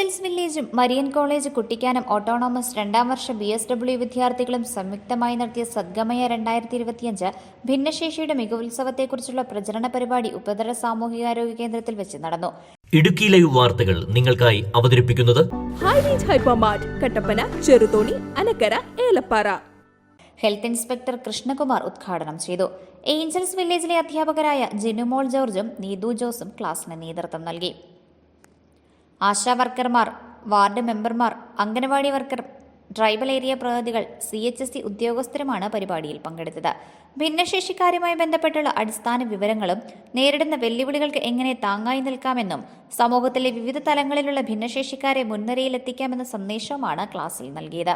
Angeles വില്ലേജും Marian college Kuttikkanam autonomous രണ്ടാം വർഷ ബി എസ് ഡബ്ല്യു വിദ്യാർത്ഥികളും സംയുക്തമായി നടത്തിയ സദ്ഗമയ രണ്ടായിരത്തി ഇരുപത്തിയഞ്ച് ഭിന്നശേഷിയുടെ മികവുത്സവത്തെക്കുറിച്ചുള്ള പ്രചരണ പരിപാടി ഉപതല സാമൂഹികാരോഗ്യ കേന്ദ്രത്തിൽ വെച്ച് നടന്നു. ഇടുക്കി ലൈവ് വാർത്തകൾ നിങ്ങൾക്കായി അവതരിപ്പിക്കുന്നത് കട്ടപ്പന ചെറുതോണി അനക്കര ഏലപ്പാറ. ഹെൽത്ത് ഇൻസ്പെക്ടർ കൃഷ്ണകുമാർ ഉദ്ഘാടനം ചെയ്തു. ഏഞ്ചൽസ് വില്ലേജിലെ അധ്യാപകരായ ജിനുമോൾ ജോർജും നീതു ജോസും ക്ലാസിന് നേതൃത്വം നൽകി. ആശാ വർക്കർമാർ വാർഡ് മെമ്പർമാർ അംഗനവാടി വർക്കർ ട്രൈബൽ ഏരിയ പ്രതിനിധികൾ സി എച്ച് എസ് സി ഉദ്യോഗസ്ഥരുമാണ് പരിപാടിയിൽ പങ്കെടുത്തത്. ഭിന്നശേഷിക്കാരുമായി ബന്ധപ്പെട്ടുള്ള അടിസ്ഥാന വിവരങ്ങളും നേരിടുന്ന വെല്ലുവിളികൾക്ക് എങ്ങനെ താങ്ങായി നിൽക്കാമെന്നും സമൂഹത്തിലെ വിവിധ തലങ്ങളിലുള്ള ഭിന്നശേഷിക്കാരെ മുൻനിരയിലെത്തിക്കാമെന്ന സന്ദേശവുമാണ് ക്ലാസ്സിൽ നൽകിയത്.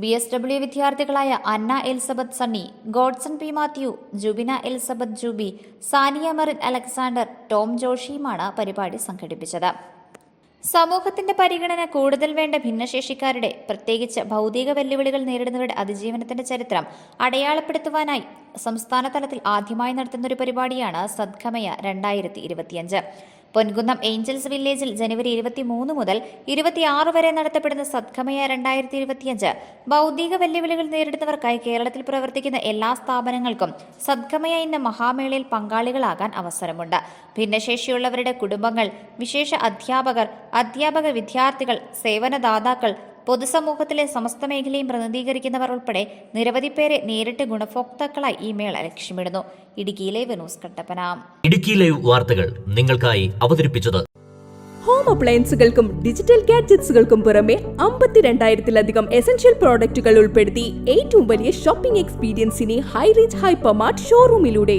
ബി എസ് ഡബ്ല്യു വിദ്യാർത്ഥികളായ അന്ന Elizabeth Sunny Godson P Mathew Jubina Elizabeth Jubi Sania Merin Alexander Tom ജോഷിയുമാണ് പരിപാടി സംഘടിപ്പിച്ചത്. സമൂഹത്തിന്റെ പരിഗണന കൂടുതൽ വേണ്ട ഭിന്നശേഷിക്കാരുടെ പ്രത്യേകിച്ച് ഭൗതിക വെല്ലുവിളികൾ നേരിടുന്നവരുടെ അതിജീവനത്തിന്റെ ചരിത്രം അടയാളപ്പെടുത്തുവാനായി സംസ്ഥാന തലത്തിൽ ആദ്യമായി നടത്തുന്ന ഒരു പരിപാടിയാണ് സദ്ഗമയ രണ്ടായിരത്തി ഇരുപത്തിയഞ്ച്. പൊൻകുന്നം ഏഞ്ചൽസ് വില്ലേജിൽ ജനുവരി ഇരുപത്തി മൂന്ന് മുതൽ ഇരുപത്തിയാറ് വരെ നടത്തപ്പെടുന്ന സദ്ഗമയ രണ്ടായിരത്തി ഇരുപത്തിയഞ്ച് ഭൗതിക വെല്ലുവിളികൾ നേരിടുന്നവർക്കായി കേരളത്തിൽ പ്രവർത്തിക്കുന്ന എല്ലാ സ്ഥാപനങ്ങൾക്കും സദ്ഗമയ ഇന്ന് മഹാമേളയിൽ പങ്കാളികളാകാൻ അവസരമുണ്ട്. ഭിന്നശേഷിയുള്ളവരുടെ കുടുംബങ്ങൾ വിശേഷ അധ്യാപകർ അധ്യാപക വിദ്യാർത്ഥികൾ സേവനദാതാക്കൾ പൊതുസമൂഹത്തിലെ സമസ്ത മേഖലയും പ്രതിനിധീകരിക്കുന്നവർ ഉൾപ്പെടെ നിരവധി പേരെ നേരിട്ട് ഗുണഭോക്താക്കളായി ഈ മേള ലക്ഷ്യമിടുന്നു. ഇടുക്കിയിലെ വിനോസ് കട്ടപ്പന. ഇടുക്കി ലൈവ് വാർത്തകൾ നിങ്ങൾക്കായി അവതരിപ്പിച്ചത് ഹോം അപ്ലയൻസുകൾക്കും ഡിജിറ്റൽ ഗാഡ്ജറ്റ്സുകൾക്കും പുറമെ അമ്പത്തിരണ്ടായിരത്തിലധികം എസൻഷ്യൽ പ്രോഡക്റ്റുകൾ ഉൾപ്പെടുത്തി ഏറ്റവും വലിയ ഷോപ്പിംഗ് എക്സ്പീരിയൻസിനെ ഹൈറേഞ്ച് ഹൈപ്പർമാർട്ട് ഷോറൂമിലൂടെ